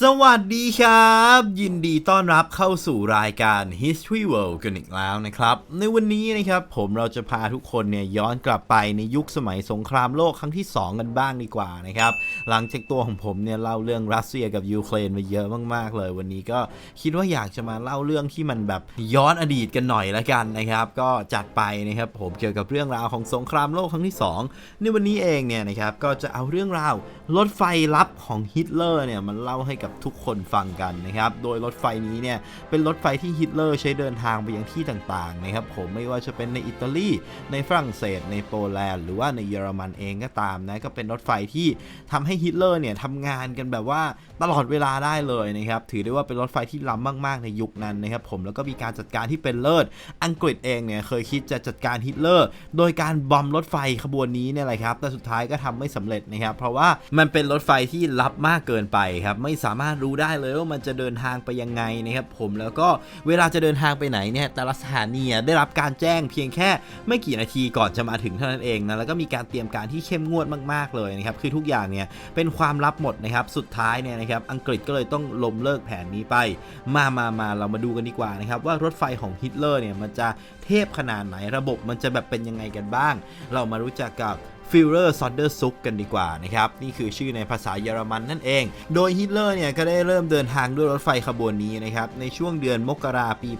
สวัสดีครับ ยินดีต้อนรับเข้าสู่รายการ History World กันอีกแล้วนะครับ ในวันนี้นะครับผมเราจะพาทุกคนเนี่ยย้อนกลับไปในยุคสมัยสงครามโลกครั้งที่ 2 กันบ้างดีกว่านะครับ หลังจากตัวของผมเนี่ยเล่าเรื่องรัสเซียกับยูเครนมาเยอะมากๆเลย วันนี้ก็คิดว่าอยากจะมาเล่าเรื่องที่มันแบบย้อนอดีตกันหน่อยละกันนะครับ ก็จัดไปนะครับผมเกี่ยวกับเรื่องราวของสงครามโลกครั้งที่ 2 ในวันนี้เองเนี่ยนะครับก็จะเอาเรื่องราวรถไฟลับของฮิตเลอร์เนี่ยมันเล่าให้กับทุกคนฟังกันนะครับ โดยรถไฟนี้เนี่ยเป็นรถไฟที่ฮิตเลอร์ใช้เดินทางไปยังที่ต่างๆนะครับผมไม่ว่าจะเป็นในอิตาลี ในฝรั่งเศส ในโปแลนด์ หรือว่าในเยอรมันเองก็ตามนะก็เป็นรถไฟที่ทำให้ฮิตเลอร์เนี่ยทำงานกันแบบว่าตลอดเวลาได้เลยนะครับถือได้ว่าเป็นรถไฟที่ล้ำมากๆในยุคนั้นนะครับผมแล้วก็มีการจัดการที่เป็นเลิศอังกฤษเองเนี่ยเคยคิดจะจัดการฮิตเลอร์ โดยการบอมรถไฟขบวนนี้เนี่ยแหละครับแต่สุดท้ายก็ทำไม่สำเร็จนะครับเพราะว่ามันเป็นรถไฟที่ลับมากเกินไปครับไม่สามารถรู้ได้เลยว่ามันจะเดินทางไปยังไงนะครับผมแล้วก็เวลาจะเดินทางไปไหนเนี่ยแต่ละสถานีได้รับการแจ้งเพียงแค่ไม่กี่นาทีก่อนจะมาถึงเท่านั้นเองนะแล้วก็มีการเตรียมการที่เข้มงวดมากๆเลยนะครับคือทุกอย่างเนี่ยเป็นความลับหมดนะครับสุดท้ายเนี่ยนะครับอังกฤษก็เลยต้องล้มเลิกแผนนี้ไป มามามาเรามาดูกันดีกว่านะครับว่ารถไฟของฮิตเลอร์เนี่ยมันจะเทพขนาดไหนระบบมันจะแบบเป็นยังไงกันบ้าง เรามารู้จักกับ ฟิลเลอร์ซอนเดอร์ซุกกันดีกว่านะครับนี่คือชื่อในภาษาเยอรมันนั่นเอง โดยฮิตเลอร์เนี่ยก็ได้เริ่มเดินทางด้วยรถไฟขบวนนี้นะครับในช่วงเดือนมกราปี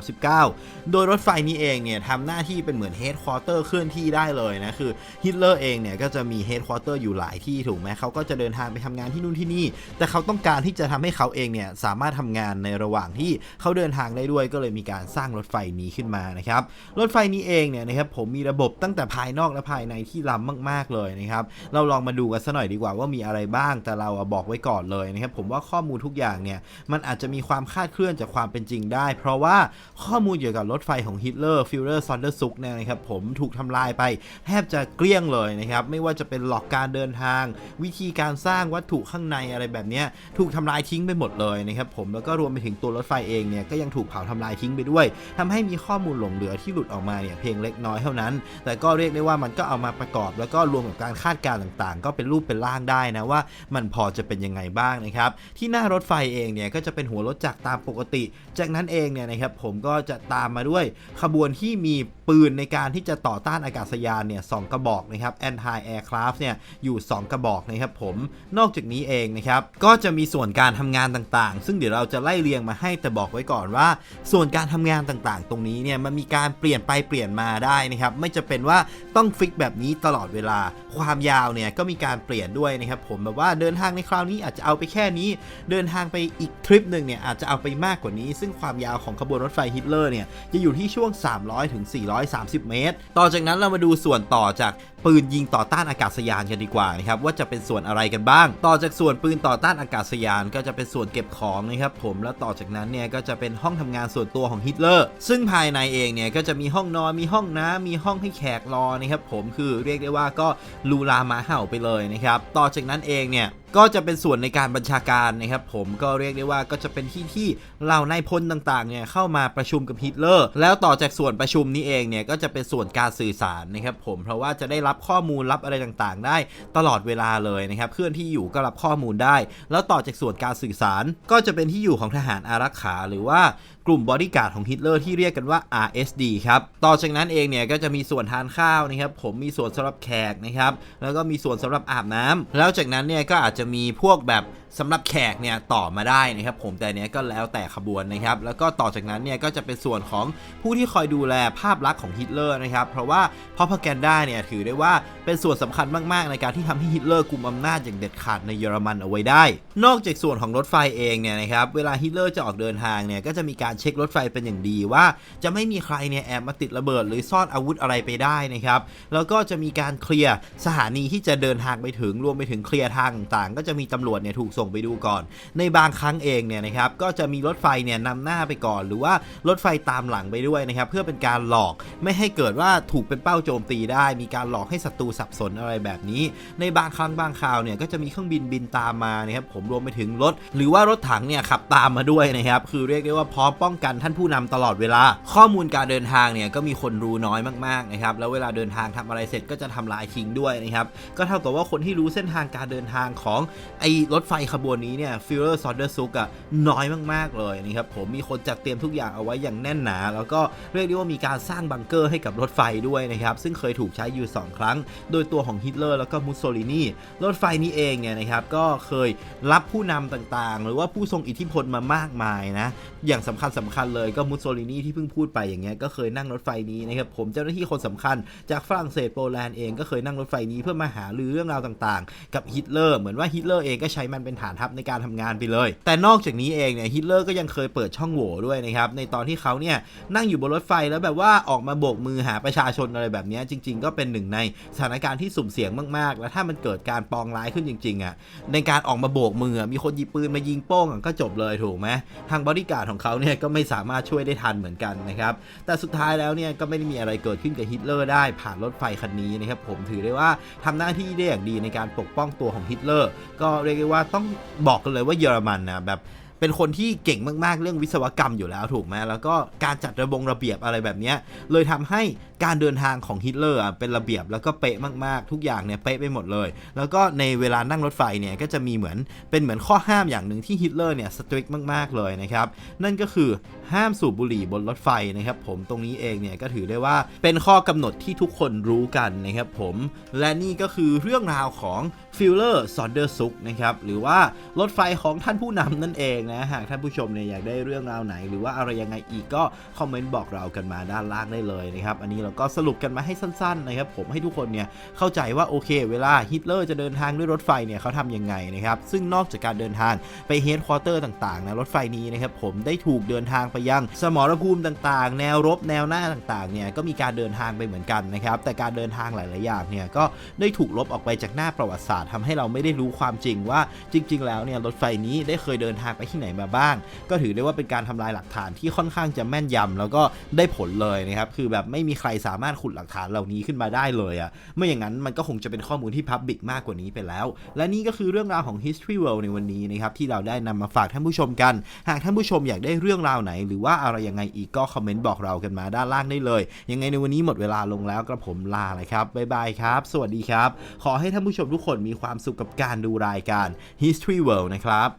1939 โดยรถไฟนี้เองเนี่ยทำหน้าที่เป็นเหมือนเฮดควอเตอร์เคลื่อนที่ได้เลยนะคือฮิตเลอร์เองเนี่ยก็จะมีเฮดควอเตอร์อยู่หลายที่ถูกไหมเขาก็จะเดินทางไปทำงานที่นู่นที่นี่ แต่เขาต้องการที่จะทำให้เขาเองเนี่ยสามารถทำงานในระหว่างที่เขาเดินทางได้ด้วยก็เลยมีการสร้างรถไฟนี้ขึ้นมานะครับรถไฟนี้เองเนี่ยนะครับผมมีระบบตั้งแต่ภายนอกและภายในที่ล้ำมากๆเลยนะครับ เราลองมาดูกันสัหน่อยดีกว่าว่ามีอะไรบ้าง แต่เราบอกไว้ก่อนเลยนะครับ ผมว่าข้อมูลทุกอย่างเนี่ย มันอาจจะมีความคาดเคลื่อนจากความเป็นจริงได้ เพราะว่าข้อมูลเกี่ยวกับรถไฟของฮิตเลอร์ฟิลเลอร์ซอนเดอร์ซุกเนี่ยนะครับผมถูกทำลายไปแทบจะเกลี้ยงเลยนะครับ ไม่ว่าจะเป็นหลอกการเดินทาง วิธีการสร้างวัตถุข้างในอะไรแบบนี้ถูกทำลายทิ้งไปหมดเลยนะครับผมแล้วก็รวมไปถึงตัวรถไฟเองเนี่ยก็ยังถูกเผาทำลายทิ้งไปด้วยทำให้มีข้อมูลหลงเหลือที่หลุดออกมาเนี่ยเพียงเล็กน้อยเท่านั้น แต่ก็เรียกได้ว่ามันก็เอามาปประกอบ แล้วก็รวมกับการคาดการณ์ต่างๆ ก็เป็นรูปเป็นร่างได้นะว่า มันพอจะเป็นยังไงบ้างนะครับ ที่หน้ารถไฟเองเนี่ยก็จะเป็นหัวรถจักรตามปกติ จากนั้นเองเนี่ยนะครับผมก็จะตามมาด้วยขบวนที่มีปืนในการที่จะต่อต้านอากาศยานเนี่ยสองกระบอกนะครับ anti aircraft เนี่ยอยู่ 2 กระบอกนะครับผมนอกจากนี้เองนะครับก็จะมีส่วนการทำงานต่างๆ ซึ่งเดี๋ยวเราจะไล่เรียงมาให้แต่บอกไว้ก่อนว่า ส่วนการทำงานต่างๆ ตรงนี้เนี่ยมันมีการเปลี่ยนไปเปลี่ยนมาได้นะครับไม่จะเป็นว่าต้องฟิกแบบนี้ตลอดเวลา ความยาวเนี่ยก็มีการเปลี่ยนด้วยนะครับผมแบบว่าเดินทางในคราวนี้อาจจะเอาไปแค่นี้ เดินทางไปอีกทริปหนึ่งเนี่ยอาจจะเอาไปมากกว่านี้ ซึ่งความยาวของขบวนรถไฟฮิตเลอร์เนี่ยจะอยู่ที่ช่วง 300ถึง430 เมตร ต่อจากนั้นเรามาดูส่วนต่อจากปืนยิงต่อต้านอากาศยานกันดีกว่านะครับว่าจะเป็นส่วนอะไรกันบ้าง ต่อจากส่วนปืนต่อต้านอากาศยานก็จะเป็นส่วนเก็บของนะครับผมแล้วต่อจากนั้นเนี่ยก็จะเป็นห้องทำงานส่วนตัวของฮิตเลอร์ซึ่งภายในเองเนี่ยก็จะมีห้องนอนมีห้องน้ำมีห้องให้แขกรอนะครับผมคือเรียกได้ว่าก็ลูลามาเห่าไปเลยนะครับ ต่อจากนั้นเองเนี่ยก็จะเป็นส่วนในการบัญชาการนะครับผมก็เรียกได้ว่าก็จะเป็นที่ที่เหล่านายพลต่างๆเนี่ยเข้ามาประชุมกับฮิตเลอร์ แล้วต่อจากส่วนประชุมนี้เองเนี่ยก็จะเป็นส่วนการสื่อสารนะครับผมเพราะว่าจะได้รับข้อมูลรับอะไรต่างๆ ได้ตลอดเวลาเลยนะครับเพื่อนที่อยู่ก็รับข้อมูลได้ แล้วต่อจากส่วนการสื่อสาร ก็จะเป็นที่อยู่ของทหารอารักขาหรือว่ากลุ่มบอดี้การ์ดของฮิตเลอร์ที่เรียกกันว่า RSD ครับ ต่อจากนั้นเองเนี่ยก็จะมีส่วนทานข้าวนะครับผมมีส่วนสำหรับแขกนะครับแล้วก็มีส่วนสำหรับอาบน้ำแล้วจากนั้นเนี่ยก็อาจจะมีพวกแบบ สำหรับแขกเนี่ยต่อมาได้นะครับผมแต่เนี้ยก็แล้วแต่ขบวนนะครับ แล้วก็ต่อจากนั้นเนี่ยก็จะเป็นส่วนของผู้ที่คอยดูแลภาพลักษณ์ของฮิตเลอร์นะครับเพราะว่าพอพแกนด้าเนี่ยถือได้ว่าเป็นส่วนสำคัญมากๆ ในการที่ทำให้ฮิตเลอร์กุมอำนาจอย่างเด็ดขาดในเยอรมันเอาไว้ได้ นอกจากส่วนของรถไฟเองเนี่ยนะครับเวลาฮิตเลอร์จะออกเดินทางเนี่ยก็จะมีการเช็ครถไฟเป็นอย่างดีว่า จะไม่มีใครเนี่ยแอบมาติดระเบิด หรือซ่อนอาวุธอะไรไปได้นะครับแล้วก็จะมีการเคลียร์สถานีที่จะเดินทางไปถึงรวมไปถึงเคลียร์ทางต่างๆก็จะมีตำรวจเนี่ยถูกส่งไปดูก่อน ในบางครั้งเองเนี่ยนะครับก็จะมีรถไฟเนี่ยนำหน้าไปก่อน หรือว่ารถไฟตามหลังไปด้วยนะครับเพื่อเป็นการหลอกไม่ให้เกิดว่าถูกเป็นเป้าโจมตีได้ มีการหลอกให้ศัตรูสับสนอะไรแบบนี้ ในบางครั้งบางคราวเนี่ยก็จะมีเครื่องบินบินตามมานะครับผมรวมไปถึงรถ หรือว่ารถถังเนี่ยขับตามมาด้วยนะครับคือเรียกได้ว่าพร้อมป้องกันท่านผู้นำตลอดเวลา ข้อมูลการเดินทางเนี่ยก็มีคนรู้น้อยมากๆนะครับแล้วเวลาเดินทางทำอะไรเสร็จก็จะทำลายทิ้งด้วยนะครับก็เท่ากับว่าคนที่รู้เส้นทางการเดินทางของไอ้รถไฟขบวนนี้เนี่ยฟิลเลอร์ซอดเดอร์ซุกอะน้อยมากๆเลยนะครับผมมีคนจัดเตรียมทุกอย่างเอาไว้อย่างแน่นหนา แล้วก็เรียกได้ว่ามีการสร้างบังเกอร์ให้กับรถไฟด้วยนะครับซึ่งเคยถูกใช้อยู่ 2 ครั้ง โดยตัวของฮิตเลอร์แล้วก็มุสโซลินีรถไฟนี้เองเนี่ยนะครับก็เคยรับผู้นำต่างๆ หรือว่าผู้ทรงอิทธิพลมามากมายนะอย่างสำคัญสำคัญเลยก็มุสโซลินีที่เพิ่งพูดไปอย่างเงี้ยก็เคยนั่งรถไฟนี้นะครับผมเจ้าหน้าที่คนสำคัญจากฝรั่งเศสโปแลนด์เองก็เคยนั่งรถไฟนี้เพื่อมาหารือเรื่องราวต่างๆ กับฮิตเลอร์เหมือนว่าฮิตเลอร์เองก็ใช้มันเป็นฐานทัพในการทำงานไปเลย แต่นอกจากนี้เองเนี่ยฮิตเลอร์ก็ยังเคยเปิดช่องโหว่ด้วยนะครับในตอนที่เขาเนี่ยนั่งอยู่บนรถไฟแล้วแบบว่าออกมาโบกมือหาประชาชนอะไรแบบนี้จริง ๆ ก็เป็นหนึ่งในสถานการณ์ที่สุ่มเสี่ยงมากๆ แล้วถ้ามันเกิดการปองร้ายขึ้นจริงๆอะในการออกมาโบกมือมีคนหยิบปืนมายิงโป้งอะก็จบเลยถูกไหมทางบริการของเขาเนี่ยก็ไม่สามารถช่วยได้ทันเหมือนกันนะครับแต่สุดท้ายแล้วเนี่ยก็ไม่ได้มีอะไรเกิดขึ้นกับฮิตเลอร์ได้ผ่านรถไฟคันนี้นะครับผมถือได้ว่าทำหน้าที่ได้อย่างดีในการปกป้องตัวของฮิตเลอร์ก็เรียกได้ว่าต้องบอกกันเลยว่าเยอรมันนะแบบเป็นคนที่เก่งมากๆ เรื่องวิศวกรรมอยู่แล้วถูกไหมแล้วก็การจัดระบงระเบียบอะไรแบบนี้เลยทำให้การเดินทางของฮิตเลอร์เป็นระเบียบแล้วก็เป๊ะมากๆ ทุกอย่างเนี่ยเป๊ะไปหมดเลย แล้วก็ในเวลานั่งรถไฟเนี่ยก็จะมีเหมือนเป็นเหมือนข้อห้ามอย่างหนึ่งที่ฮิตเลอร์เนี่ยสตริกมากๆเลยนะครับนั่นก็คือห้ามสูบบุหรี่บนรถไฟนะครับผมตรงนี้เองเนี่ยก็ถือได้ว่าเป็นข้อกำหนดที่ทุกคนรู้กันนะครับผมและนี่ก็คือเรื่องราวของ ฟิลเลอร์ซอนเดอร์ซุกนะครับหรือว่ารถไฟของท่านผู้นำนั่นเองนะหากท่านผู้ชมเนี่ยอยากได้เรื่องราวไหน หรือว่าอะไรยังไงอีกก็คอมเมนต์บอกเรากันมาด้านล่างได้เลยนะครับอันนี้เราก็สรุปกันมาให้สั้นๆนะครับผมให้ทุกคนเนี่ยเข้าใจว่าโอเค เวลาฮิตเลอร์จะเดินทางด้วยรถไฟเนี่ยเขาทำยังไงนะครับซึ่งนอกจากการเดินทางไปเฮดควอเตอร์ต่างๆนะรถไฟนี้นะครับผมได้ถูกเดินทางไปยังสมรภูมิต่างๆ แนวรบแนวหน้าต่างๆเนี่ยก็มีการเดินทางไปเหมือนกันนะครับแต่การเดินทางหลายๆอย่างเนี่ยก็ได้ถูกลบออกไปจากหน้าประวัติศาสตร์ทำให้เราไม่ได้รู้ความจริงว่าจริง ๆ แล้วเนี่ยรถไฟนี้ได้เคยเดินทางไปที่ไหนมาบ้าง ก็ถือได้ว่าเป็นการทำลายหลักฐานที่ค่อนข้างจะแม่นยำแล้วก็ได้ผลเลยนะครับคือแบบไม่มีใครสามารถขุดหลักฐานเหล่านี้ขึ้นมาได้เลยอะ่ะไม่อย่างนั้นมันก็คงจะเป็นข้อมูลที่พับบิกมากกว่านี้ไปแล้ว และนี่ก็คือเรื่องราวของ History World ในวันนี้นะครับที่เราได้นำมาฝากท่านผู้ชมกัน หากท่านผู้ชมอยากได้เรื่องราวไหน หรือว่าอะไรยังไงอีกก็คอมเมนต์บอกเรากันมาด้านล่างได้เลย ยังไงในวันนี้หมดเวลาลงแล้วกระผมลาเลยครับบ๊ายบายครับ สวัสดีครับ ขอให้ท่านผู้ชมทุกคนมีความสุขกับการดูรายการ History World นะครับ